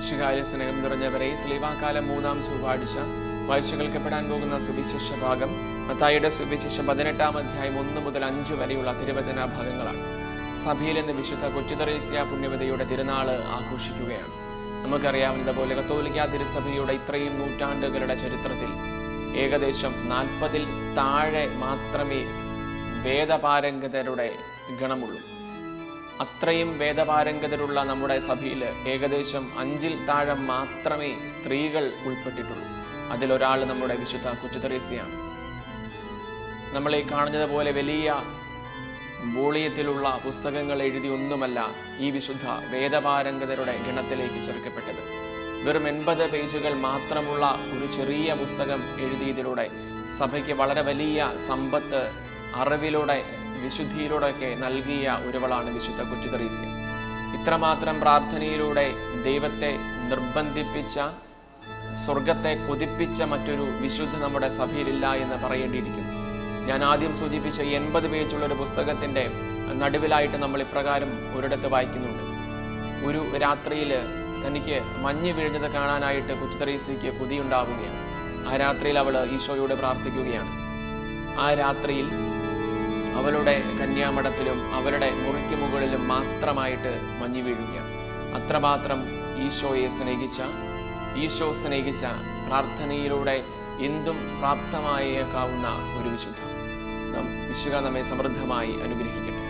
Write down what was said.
വിശുകാര്യ സ്നേഹം നിറഞ്ഞവരെ സ്ലീവാകാലം മൂന്നാം ചൊവ്വാഴ്ച വായിച്ചു കേൾക്കപ്പെടാൻ പോകുന്ന സുവിശേഷ ഭാഗം മത്തായിയുടെ സുവിശേഷം പതിനെട്ടാം അധ്യായം ഒന്ന് മുതൽ അഞ്ച് വരെയുള്ള തിരുവചന ഭാഗങ്ങളാണ് സഭയിൽ നിന്ന് വിശുദ്ധ കൊച്ചുതറേസ്യ പുണ്യവതിയുടെ തിരുനാൾ ആഘോഷിക്കുകയാണ്. നമുക്കറിയാവുന്നതുപോലെ കത്തോലിക്ക തിരുസഭയുടെ ഇത്രയും നൂറ്റാണ്ടുകളുടെ ചരിത്രത്തിൽ ഏകദേശം നാൽപ്പതിൽ താഴെ മാത്രമേ വേദപാരംഗതരുടെ ഗണമുള്ളൂ. അത്രയും വേദപാരംഗതരുള്ള നമ്മുടെ സഭയിൽ ഏകദേശം അഞ്ചിൽ താഴെ മാത്രമേ സ്ത്രീകൾ ഉൾപ്പെട്ടിട്ടുള്ളൂ. അതിലൊരാൾ നമ്മുടെ വിശുദ്ധ കുച്ചുതറേസിയാണ് നമ്മൾ ഈ കാണുന്നത് പോലെ വലിയ ബോളിയത്തിലുള്ള പുസ്തകങ്ങൾ എഴുതി ഒന്നുമല്ല ഈ വിശുദ്ധ വേദപാരംഗതരുടെ ഗണത്തിലേക്ക് ചെറുക്കപ്പെട്ടത്. വെറും എൺപത് പേജുകൾ മാത്രമുള്ള ഒരു ചെറിയ പുസ്തകം എഴുതിയതിലൂടെ സഭയ്ക്ക് വളരെ വലിയ സമ്പത്ത് അറിവിലൂടെ വിശുദ്ധിയിലൂടെയൊക്കെ നൽകിയ ഒരുവളാണ് വിശുദ്ധ കൊച്ചുതറീസ്യ ഇത്രമാത്രം പ്രാർത്ഥനയിലൂടെ ദൈവത്തെ നിർബന്ധിപ്പിച്ച സ്വർഗത്തെ കൊതിപ്പിച്ച മറ്റൊരു വിശുദ്ധ നമ്മുടെ സഭയിലില്ല എന്ന് പറയേണ്ടിയിരിക്കുന്നു. ഞാൻ ആദ്യം സൂചിപ്പിച്ച എൺപത് പേജുള്ള ഒരു പുസ്തകത്തിന്റെ നടുവിലായിട്ട് നമ്മൾ ഇപ്രകാരം ഒരിടത്ത് വായിക്കുന്നുണ്ട്. ഒരു രാത്രിയിൽ തനിക്ക് മഞ്ഞ് വീഴുന്നത് കാണാനായിട്ട് കൊച്ചുതറീസിക്ക് കൊതിയുണ്ടാവുകയാണ്. ആ രാത്രിയിൽ അവൾ ഈശോയോട് പ്രാർത്ഥിക്കുകയാണ്. ആ രാത്രിയിൽ അവളുടെ കന്യാമഠത്തിലും അവരുടെ മുറിക്ക് മുകളിലും മാത്രമായിട്ട് മഞ്ഞു വീഴുകയാണ്. അത്രമാത്രം ഈശോയെ സ്നേഹിച്ച ഈശോ സ്നേഹിച്ച പ്രാർത്ഥനയിലൂടെ എന്തും പ്രാപ്തമായേക്കാവുന്ന ഒരു വിശുദ്ധ. നാം വിശുക നമ്മെ സമൃദ്ധമായി അനുഗ്രഹിക്കട്ടെ.